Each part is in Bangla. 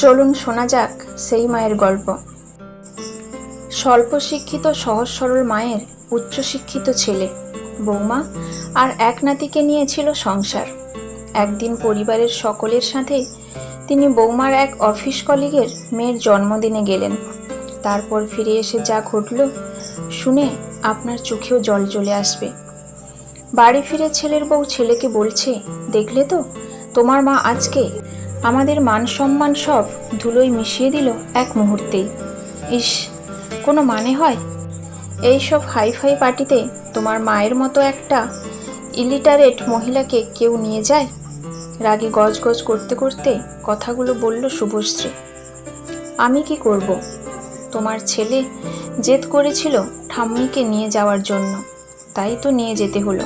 চলুন শোনা যাক সেই মায়ের গল্প। স্বল্প শিক্ষিত, সহজ সরল মায়ের উচ্চশিক্ষিত ছেলে। বৌমা আর এক নাতিকে নিয়েছিল সংসার। একদিন পরিবারের সকলের সাথে তিনি বৌমার এক অফিস কলিগের মেয়ের জন্মদিনে গেলেন। তারপর ফিরে এসে যা ঘটল, শুনে আপনার চোখেও জল চলে আসবে। বাড়ি ফিরে ছেলের বউ ছেলেকে বলছে, দেখলে তো, তোমার মা আজকে আমাদের মান সম্মান সব ধুলোয় মিশিয়ে দিল এক মুহূর্তেই। ইস, কোনো মানে হয়? এই সব হাইফাই পার্টিতে তোমার মায়ের মতো একটা ইলিটারেট মহিলাকে কেউ নিয়ে যায়? রাগে গজগজ করতে করতে কথাগুলো বলল শুভশ্রী। আমি কি করব? তোমার ছেলে জেদ করেছিল ঠাম্মিকে নিয়ে যাওয়ার জন্য, তাই তো নিয়ে যেতে হলো।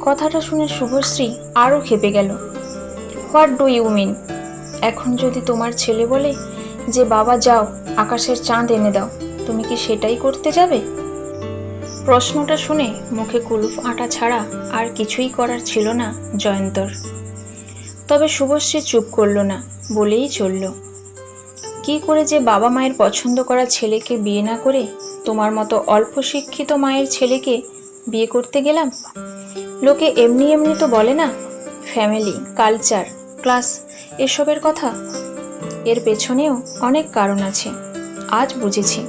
কথাটা শুনে শুভশ্রী আরও খেপে গেল। What do you mean? এখন যদি তোমার ছেলে বলে যে, বাবা, যাও, আকাশের চাঁদ এনে দাও তুমি কি সেটাই করতে যাবে? প্রশ্নটা শুনে মুখে কুলুপ আটা ছাড়া আর কিছুই করার ছিল না জয়ন্তর। তবে শুভশ্রী চুপ করল না, বলেই চলল। কি করে যে বাবা মায়ের পছন্দ করা ছেলেকে বিয়ে না করে তোমার মতো অল্প শিক্ষিত মায়ের ছেলেকে বিয়ে করতে গেলাম? লোকে এমনি এমনি তো বলে না, ফ্যামিলি, কালচার ক্লাস, এসবের কথা? এর পেছনেও অনেক কারণ আছে। আজ বুঝেছি।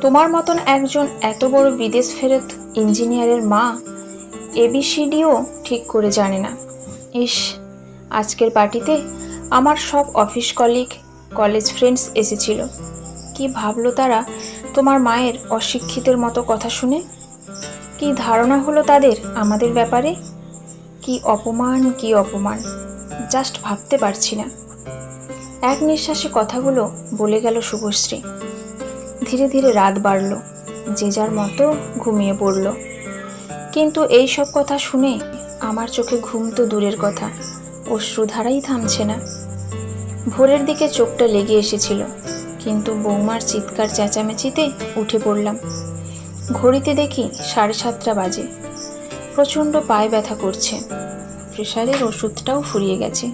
তোমার মতন একজন এত বড় বিদেশ ফেরত ইঞ্জিনিয়ারের মা এবিসিডিও ঠিক করে জানে না। ইস, আজকের পার্টিতে আমার সব অফিস কলিগ, কলেজ ফ্রেন্ডস এসেছিল। কি ভাবলো তারা তোমার মায়ের অশিক্ষিতের মতো কথা শুনে? কি ধারণা হলো তাদের আমাদের ব্যাপারে? কি অপমান কি অপমান? জাস্ট ভাবতে পারছি না। এক নিঃশ্বাসে কথাগুলো বলে গেল শুভশ্রী। ধীরে ধীরে রাত বাড়ল, যে যার মতো ঘুমিয়ে পড়ল। কিন্তু এই সব কথা শুনে আমার চোখে ঘুম তো দূরের কথা, অশ্রুধারাই থামছে না। ভোরের দিকে চোখটা লেগে এসেছিল, কিন্তু বৌমার চিৎকার চেঁচামেচিতে উঠে পড়লাম। ঘড়িতে দেখি সাড়ে সাতটা বাজে। প্রচণ্ড পায়ে ব্যথা করছে। প্রেশারের ওষুধটাও ফুরিয়ে গেছে।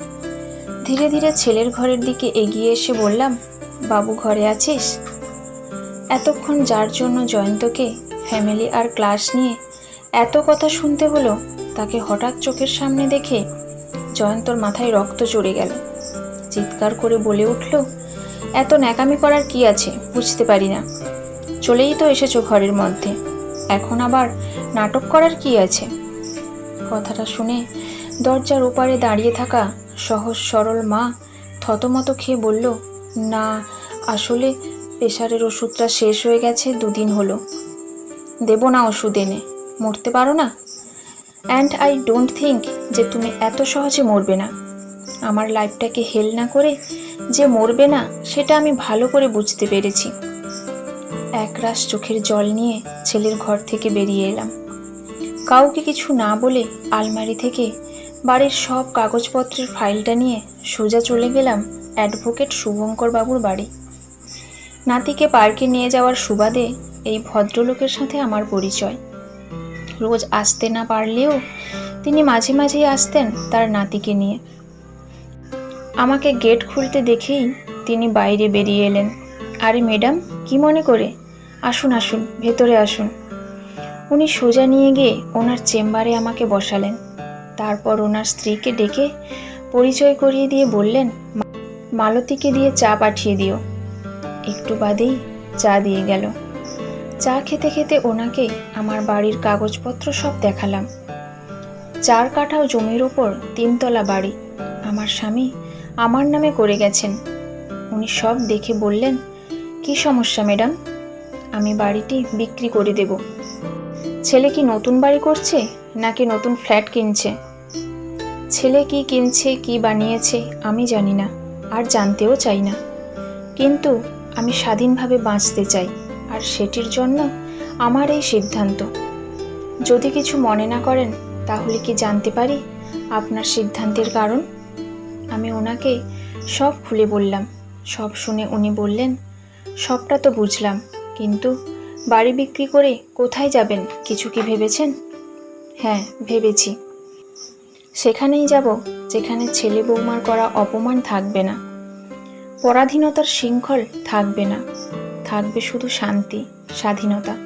ধীরে ধীরে ছেলের ঘরের দিকে এগিয়ে এসে বললাম, বাবু ঘরে আছিস? এতক্ষণ যার জন্য জয়ন্তকে, ফ্যামিলি আর ক্লাস নিয়ে এত কথা শুনতে হলো, তাকে হঠাৎ চোখের সামনে দেখে জয়ন্তর মাথায় রক্ত চড়ে গেল। চিৎকার করে বলে উঠল, এত ন্যাকামি করার কি আছে? বুঝতে পারি না। চলেই তো এসেছ ঘরের মধ্যে। এখন আবার নাটক করার কি আছে? কথাটা শুনে দরজার ওপারে দাঁড়িয়ে থাকা সহজ সরল মা থতমত খেয়ে বলল, না, আসলে প্রেশারের ওষুধটা শেষ হয়ে গেছে, দুদিন হলো। দেবো না ওষুধ এনে, মরতে পারো না? অ্যান্ড আই ডোন্ট থিঙ্ক যে তুমি এত সহজে মরবে না। আমার লাইফটাকে হেল না করে যে মরবে না, সেটা আমি ভালো করে বুঝতে পেরেছি। একরাশ চোখের জল নিয়ে ছেলের ঘর থেকে বেরিয়ে এলাম। কাউকে কিছু না বলে আলমারি থেকে বাড়ির সব কাগজপত্রের ফাইলটা নিয়ে সোজা চলে গেলাম অ্যাডভোকেট শুভঙ্কর বাবুর বাড়ি। নাতিকে পার্কে নিয়ে যাওয়ার সুবাদে এই ভদ্রলোকের সাথে আমার পরিচয়। রোজ আসতে না পারলেও তিনি মাঝে মাঝেই আসতেন তার নাতিকে নিয়ে। আমাকে গেট খুলতে দেখেই তিনি বাইরে বেরিয়ে এলেন। আরে ম্যাডাম, কি মনে করে? আসুন আসুন, ভেতরে আসুন। উনি সোজা নিয়ে গিয়ে ওনার চেম্বারে আমাকে বসালেন। তারপর ওনার স্ত্রীকে ডেকে পরিচয় করিয়ে দিয়ে বললেন মালতীকে দিয়ে চা পাঠিয়ে দিও। একটু বাদেই চা দিয়ে গেল। চা খেতে খেতে ওনাকে আমার বাড়ির কাগজপত্র সব দেখালাম। চার কাঠাও জমির ওপর তিনতলা বাড়ি। আমার স্বামী আমার নামে করে গেছেন। উনি সব দেখে বললেন, কি সমস্যা ম্যাডাম? আমি বাড়িটি বিক্রি করে দেব। ছেলে কি নতুন বাড়ি করছে নাকি নতুন ফ্ল্যাট কিনছে? ছেলে কি কিনছে, কি বানিয়েছে, আমি জানি না, আর জানতেও চাই না। কিন্তু আমি স্বাধীনভাবে বাঁচতে চাই, আর সেটির জন্য আমার এই সিদ্ধান্ত। যদি কিছু মনে না করেন, তাহলে কি জানতে পারি আপনার সিদ্ধান্তের কারণ? আমি ওনাকে সব খুলে বললাম, সব শুনে উনি বললেন, সবটা তো বুঝলাম, কিন্তু বাড়ি বিক্রি করে কোথায় যাবেন, কিছু কি ভেবেছেন? হ্যাঁ ভেবেছি। সেখানেই যাব যেখানে ছেলে বৌমার করা অপমান থাকবে না। পরাধীনতার শৃঙ্খল থাকবে না। থাকবে শুধু শান্তি, স্বাধীনতা।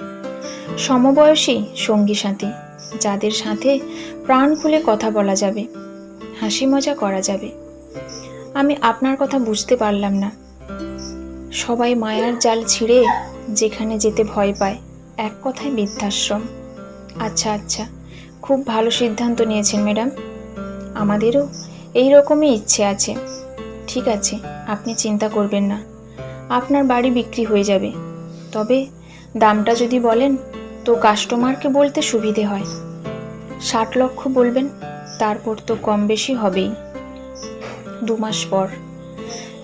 সমবয়সী সঙ্গী সাথী, যাদের সাথে প্রাণ খুলে কথা বলা যাবে, হাসি মজা করা যাবে। আমি আপনার কথা বুঝতে পারলাম না। সবাই মায়ার জাল ছিঁড়ে যেখানে যেতে ভয় পায়, এক কথায় বৃদ্ধাশ্রম। আচ্ছা আচ্ছা খুব ভালো সিদ্ধান্ত নিয়েছেন ম্যাডাম। আমাদেরও এই রকমই ইচ্ছে আছে। ঠিক আছে, আপনি চিন্তা করবেন না। আপনার বাড়ি বিক্রি হয়ে যাবে। তবে দামটা যদি বলেন, তো কাস্টমারকে বলতে সুবিধে হয়। ষাট লক্ষ বলবেন, তারপর তো কম বেশি হবেই। দু মাস পর।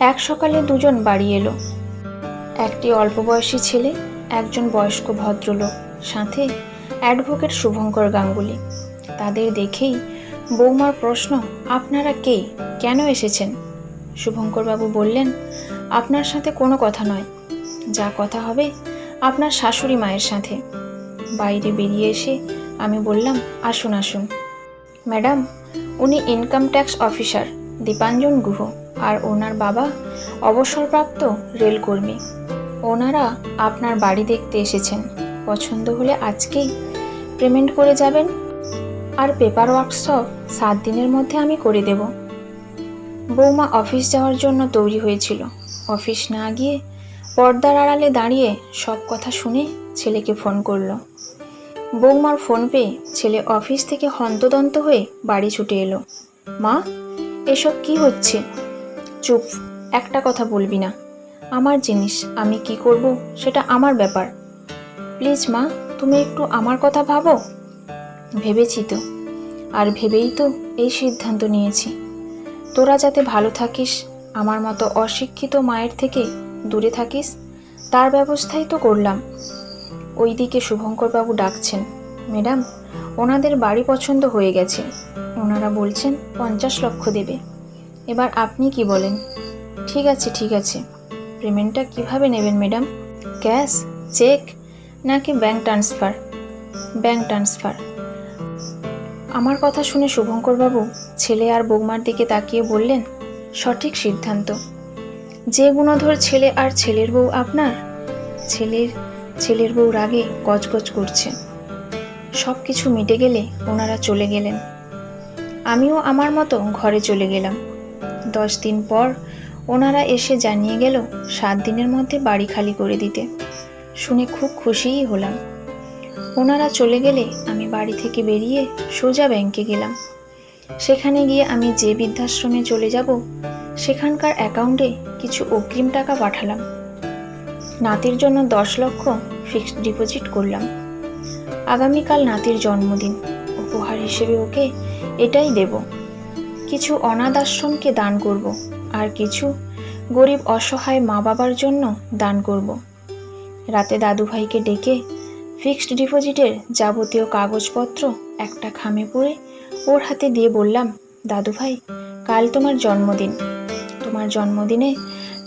এক সকালে দুজন বাড়ি এলো। একটি অল্প বয়সী ছেলে, একজন বয়স্ক ভদ্রলোক, সাথে অ্যাডভোকেট শুভঙ্কর গাঙ্গুলি। তাদের দেখেই বৌমার প্রশ্ন, আপনারা কে? কেন এসেছেন? শুভঙ্করবাবু বললেন, আপনার সাথে কোনো কথা নয়। যা কথা হবে আপনার শাশুড়ি মায়ের সাথে। বাইরে বেরিয়ে এসে আমি বললাম, আসুন আসুন। ম্যাডাম, উনি income tax officer, Dipanjan Guha, আর ওনার বাবা অবসরপ্রাপ্ত রেলকর্মী। ওনারা আপনার বাড়ি দেখতে এসেছেন। পছন্দ হলে আজকেই পেমেন্ট করে যাবেন আর পেপার ওয়ার্কশপ সাত দিনের মধ্যে আমি করে দেব। বৌমা অফিস যাওয়ার জন্য তৈরি হয়েছিল। অফিস না গিয়ে পর্দার আড়ালে দাঁড়িয়ে সব কথা শুনে ছেলেকে ফোন করল। বৌমার ফোন পেয়ে ছেলে অফিস থেকে হন্তদন্ত হয়ে বাড়ি ছুটে এলো। মা, এসব কি হচ্ছে? চুপ, একটা কথা বলবি না। আমার জিনিস, আমি কি করব সেটা আমার ব্যাপার। প্লিজ মা, তুমি একটু আমার কথা ভাবো। ভেবেছি তো। আর ভেবেই তো এই সিদ্ধান্ত নিয়েছি। তোরা যাতে ভালো থাকিস, আমার মতো অশিক্ষিত মায়ের থেকে দূরে থাকিস, তার ব্যবস্থাই তো করলাম। ওইদিকে শুভঙ্করবাবু ডাকছেন, ম্যাডাম, ওনাদের বাড়ি পছন্দ হয়ে গেছে। ওনারা বলছেন পঞ্চাশ লক্ষ দেবে। এবার আপনি কি বলেন? ঠিক আছে ঠিক আছে। পেমেন্টটা কীভাবে নেবেন, ম্যাডাম? ক্যাশ? চেক? নাকি ব্যাংক ট্রান্সফার? Bank transfer. আমার কথা শুনে শুভঙ্করবাবু ছেলে আর বৌমার দিকে তাকিয়ে বললেন, সঠিক সিদ্ধান্ত। যে গুণধর ছেলে আর ছেলের বউ আপনার, ছেলের ছেলের বউ রাগে গজগজ করছে। সব কিছু মিটে গেলে ওনারা চলে গেলেন। আমিও আমার মতো ঘরে চলে গেলাম। দশ দিন পর ওনারা এসে জানিয়ে গেল, সাত দিনের মধ্যে বাড়ি খালি করে দিতে। শুনে খুব খুশিই হলাম। ওনারা চলে গেলে আমি বাড়ি থেকে বেরিয়ে সোজা ব্যাংকে গেলাম। সেখানে গিয়ে আমি যে বৃদ্ধাশ্রমে চলে যাব, সেখানকার অ্যাকাউন্টে কিছু অগ্রিম টাকা পাঠালাম। নাতির জন্য দশ লক্ষ ফিক্সড ডিপোজিট করলাম। আগামীকাল নাতির জন্মদিন, উপহার হিসেবে ওকে এটাই দেব। কিছু অনাথ আশ্রমকে দান করব আর কিছু গরিব অসহায় মা বাবার জন্য দান করব। রাতে দাদুভাইকে ডেকে ফিক্সড ডিপোজিটের যাবতীয় কাগজপত্র একটা খামে পড়ে ওর হাতে দিয়ে বললাম দাদুভাই কাল তোমার জন্মদিন। তোমার জন্মদিনে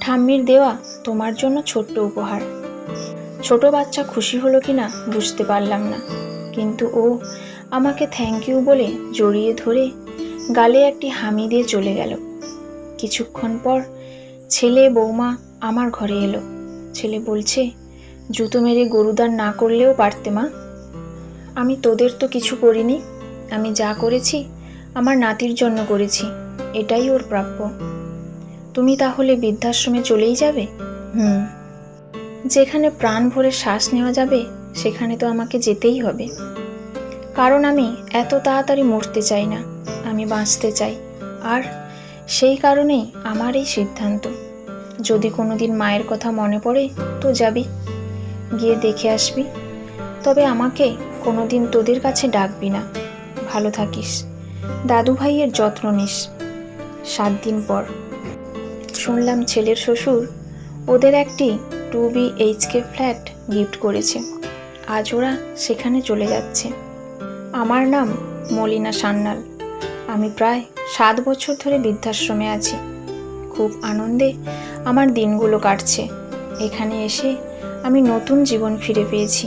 ঠাম্মির দেওয়া তোমার জন্য ছোট্ট উপহার। ছোট বাচ্চা খুশি হলো কি না বুঝতে পারলাম না। কিন্তু ও আমাকে থ্যাংক ইউ বলে জড়িয়ে ধরে গালে একটি হামি দিয়ে চলে গেল। কিছুক্ষণ পর ছেলে বৌমা আমার ঘরে এলো। ছেলে বলছে জুতো মেরে গরুদান না করলেও পারতে, মা। আমি তোদের তো কিছু করিনি। আমি যা করেছি, আমার নাতির জন্য করেছি। এটাই ওর প্রাপ্য। তুমি তাহলে বৃদ্ধাশ্রমে চলেই যাবে? হুম। যেখানে প্রাণ ভরে শ্বাস নেওয়া যাবে, সেখানে তো আমাকে যেতেই হবে। কারণ আমি এত তাড়াতাড়ি মরতে চাই না, আমি বাঁচতে চাই। আর সেই কারণেই আমার এই সিদ্ধান্ত। যদি কোনোদিন মায়ের কথা মনে পড়ে, তো যাবি। গিয়ে দেখে আসবি। তবে আমাকে কোনো দিন তোদের কাছে ডাকবি না। ভালো থাকিস। দাদু ভাইয়ের যত্ন নিস। সাত দিন পর। শুনলাম ছেলের শ্বশুর ওদের একটি two B H K flat gift করেছে। আজ ওরা সেখানে চলে যাচ্ছে। আমার নাম মলিনা সান্যাল। আমি প্রায় সাত বছর ধরে বৃদ্ধাশ্রমে আছি। খুব আনন্দে আমার দিনগুলো কাটছে। এখানে এসে আমি নতুন জীবন ফিরে পেয়েছি।